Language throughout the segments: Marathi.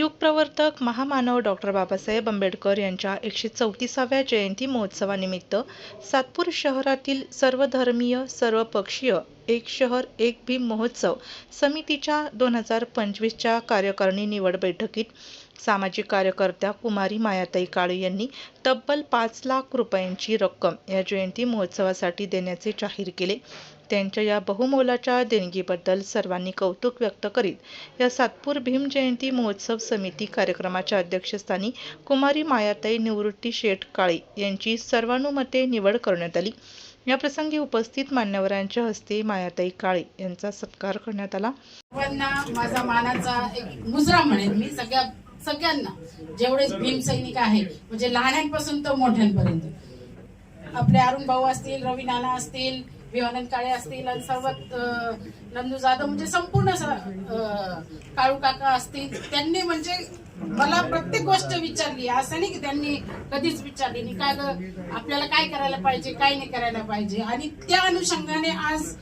युगप्रवर्तक महामानव डॉक्टर बाबासाहेब आंबेडकर यांच्या एकशे चौतीसाव्या जयंती महोत्सवानिमित्त सातपूर शहरातील सर्वधर्मीय सर्वपक्षीय एक शहर एक भीम महोत्सव समितीच्या दोन हजार पंचवीसच्या कार्यकारिणी निवड बैठकीत सामाजिक कार्यकर्त्या कुमारी मायाताई काळे यांनी तब्बल पाच लाख रुपयांची रक्कम या जयंती महोत्सवासाठी देण्याचे जाहीर केले. त्यांच्या या बहुमोलाच्या देणगीबद्दल सर्वांनी कौतुक व्यक्त करीत या सातपूर भीम जयंती महोत्सव समिती कार्यक्रमाच्या अध्यक्षस्थानी कुमारी मायाताई निवृत्ती शेठ काळे यांची सर्वानुमते निवड करण्यात आली. याप्रसंगी उपस्थित मान्यवरांच्या हस्ते मायाताई काळे यांचा सत्कार करण्यात आला. माझा मानाचा एक मुजरा म्हणेन मी सगळ्या सगळ्यांना जेवढे भीमसैनिक आहे म्हणजे लहानांपासून तर मोठ्यांपर्यंत. आपले अरुण भाऊ असतील रवी नाना असतील विवानंद काळे असतील आणि सर्व नंदू जाधव म्हणजे संपूर्ण काळू काका असतील त्यांनी म्हणजे मला प्रत्येक गोष्ट विचारली. असं नाही की त्यांनी कधीच विचारली नाही. काय ग आपल्याला काय करायला पाहिजे काय नाही करायला पाहिजे? आणि त्या अनुषंगाने आज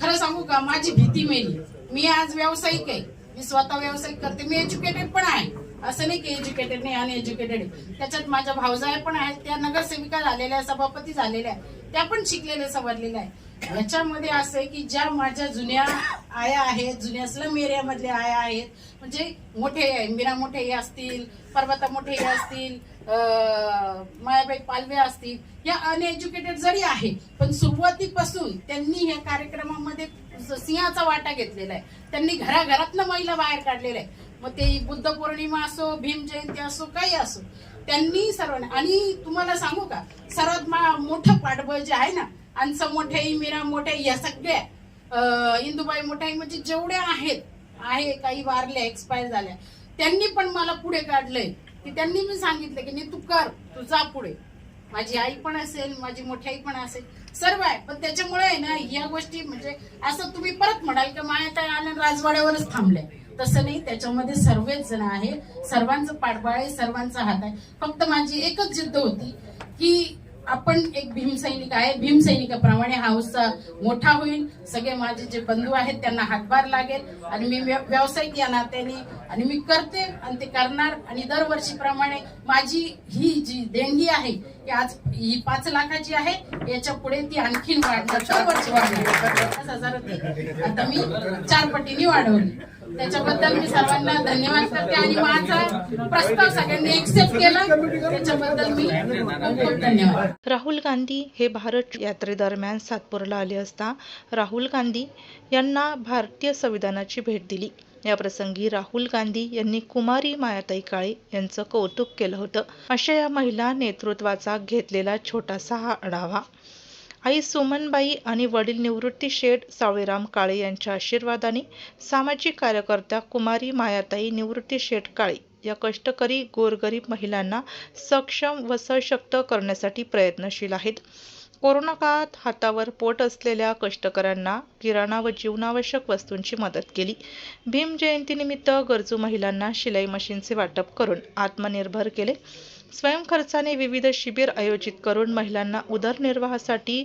खरं सांगू का माझी भीती मेली. मी आज व्यावसायिक आहे. मी स्वतः व्यावसायिक करते. मी एज्युकेटेड पण आहे. असं नाही की एज्युकेटेड नाही अनएज्युकेटेड त्याच्यात माझ्या भावजाया पण आहेत त्या नगरसेविका झालेल्या आहेत, सभापती झालेल्या आहेत. त्या पण शिकलेल्या सवरलेल्या आहे याच्यामध्ये असं आहे की ज्या माझ्या जुन्या आया आहेत जुन्या स्लम एरियामधल्या आया आहेत म्हणजे मोठे मीरा मोठे असतील पर्वता मोठे असतील मायाबाई पालवे असतील या अनएज्युकेटेड जरी आहे पण सुरुवातीपासून त्यांनी या कार्यक्रमामध्ये सिंहाचा वाटा घेतलेला आहे. त्यांनी घराघरातनं महिला बाहेर काढलेल्या आहे मग ते बुद्ध पौर्णिमा असो भीम जयंती असो काही असो त्यांनी सर्वांना आणि तुम्हाला सांगू का? सर्वात मोठं पाठबळ जे आहे ना अंस मोठे मीरा मोठे या सगळ्या इंदुबाई मोठे म्हणजे जेवढ्या आहेत आहे काही वारल्या एक्सपायर झाल्या त्यांनी पण मला पुढे काढलंय. की त्यांनी मी सांगितलं की नाही तू कर तू जा पुढे. माझी आई पण असेल माझी मोठी आई पण असेल सर्व आहे. पण त्याच्यामुळे आहे ना या गोष्टी म्हणजे असं तुम्ही परत म्हणाल की माया काय आनंद राजवाड्यावरच थांबलंय. तसं नाही त्याच्यामध्ये सर्वच जण आहे सर्वांचं पाठबळ आहे सर्वांचा हात आहे. फक्त माझी एकच जिद्द होती की आपण एक भीमसैनिक आहे. भीमसैनिकाप्रमाणे हा उत्साह मोठा होईल. सगळे माझे जे बंधू आहेत त्यांना हातभार लागेल. आणि मी व्यावसायिक या नात्याने आणि मी करते आणि ते करणार. आणि दरवर्षीप्रमाणे माझी ही जी देणगी आहे की आज ही पाच लाखाची आहे याच्यापुढे ती आणखीन वाढणार. दरवर्षी वाढणार. पन्नास हजार होते आता मी चार पटीने वाढवली. त्याच्याबद्दल मी सर्वांना धन्यवाद करते आणि माझा प्रस्ताव सगळ्यांनी एक्सेप्ट केला. त्याच्याबद्दल मी खूप धन्यवाद. राहुल गांधी हे भारत यात्रेदरम्यान सातपूरला आले असता राहुल गांधी यांना भारतीय संविधानाची भेट दिली. याप्रसंगी राहुल गांधी यांनी कुमारी मायाताई काळे यांचं कौतुक केलं होतं. अशा या महिला नेतृत्वाचा घेतलेला छोटासा हा आढावा. आई सुमनबाई आणि वडील निवृत्ती शेठ सावळेराम काळे यांच्या आशीर्वादाने सामाजिक कार्यकर्त्या कुमारी मायाताई निवृत्ती शेठ काळे या कष्टकरी गोरगरीब महिलांना सक्षम व सशक्त करण्यासाठी प्रयत्नशील आहेत. कोरोना काळात हातावर पोट असलेल्या कष्टकऱ्यांना किराणा व जीवनावश्यक वस्तूंची मदत केली. भीम जयंतीनिमित्त गरजू महिलांना शिलाई मशीनचे वाटप करून आत्मनिर्भर केले. स्वयंखर्चाने विविध शिबिर आयोजित करून महिलांना उदरनिर्वाहासाठी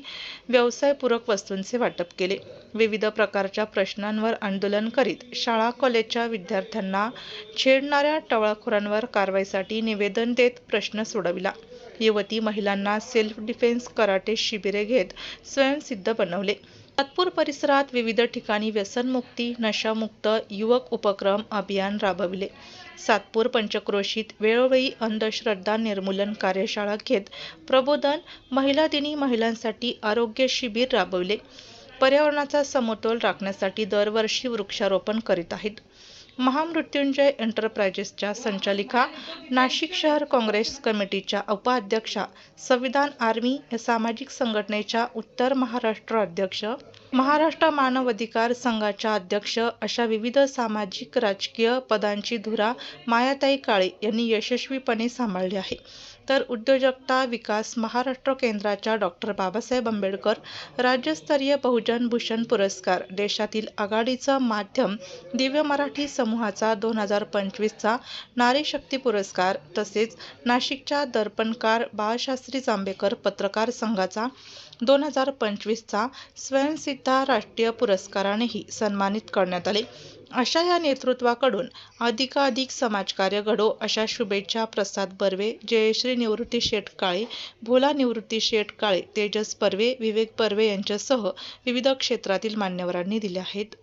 व्यवसायपूरक वस्तूंचे वाटप केले. विविध प्रकारच्या प्रश्नांवर आंदोलन करीत शाळा कॉलेजच्या विद्यार्थ्यांना छेडणाऱ्या टवाळखोरांवर कारवाईसाठी निवेदन देत प्रश्न सोडविला. युवती महिलांना सेल्फ डिफेन्स कराटे शिबिरे घेत स्वयंसिद्ध बनवले. सातपूर परिसरात विविध ठिकाणी व्यसनमुक्ती नशामुक्त युवक उपक्रम अभियान राबविले. सातपूर पंचक्रोशीत वेळोवेळी अंधश्रद्धा निर्मूलन कार्यशाळा घेत प्रबोधन महिला दिनी महिलांसाठी आरोग्य शिबिर राबविले. पर्यावरणाचा समतोल राखण्यासाठी दरवर्षी वृक्षारोपण करीत आहेत. महामृत्युंजय एंटरप्राइजेसच्या संचालिका नाशिक शहर काँग्रेस कमिटीच्या उपाध्यक्षा संविधान आर्मी या सामाजिक संघटनेच्या उत्तर महाराष्ट्र अध्यक्ष महाराष्ट्र मानव अधिकार संघाच्या अध्यक्ष अशा विविध सामाजिक राजकीय पदांची धुरा मायाताई काळे यांनी यशस्वीपणे सांभाळली आहे. तर उद्योजकता विकास महाराष्ट्र केंद्राच्या डॉक्टर बाबासाहेब आंबेडकर राज्यस्तरीय बहुजन भूषण पुरस्कार देशातील आघाडीचं माध्यम दिव्य मराठी समूहाचा दोन हजार पंचवीसचा नारी शक्ती पुरस्कार तसेच नाशिकच्या दर्पणकार बाळशास्त्री जांभेकर पत्रकार संघाचा दोन हजार पंचवीसचा स्वयंसिद्धा राष्ट्रीय पुरस्कारानेही सन्मानित करण्यात आले. अशा या नेतृत्वाकडून अधिकाधिक समाजकार्य घडो अशा शुभेच्छा प्रसाद बर्वे जयश्री निवृत्ती शेठ काळे भोला निवृत्ती शेठ काळे तेजस बर्वे विवेक बर्वे यांच्यासह विविध क्षेत्रातील मान्यवरांनी दिल्या आहेत.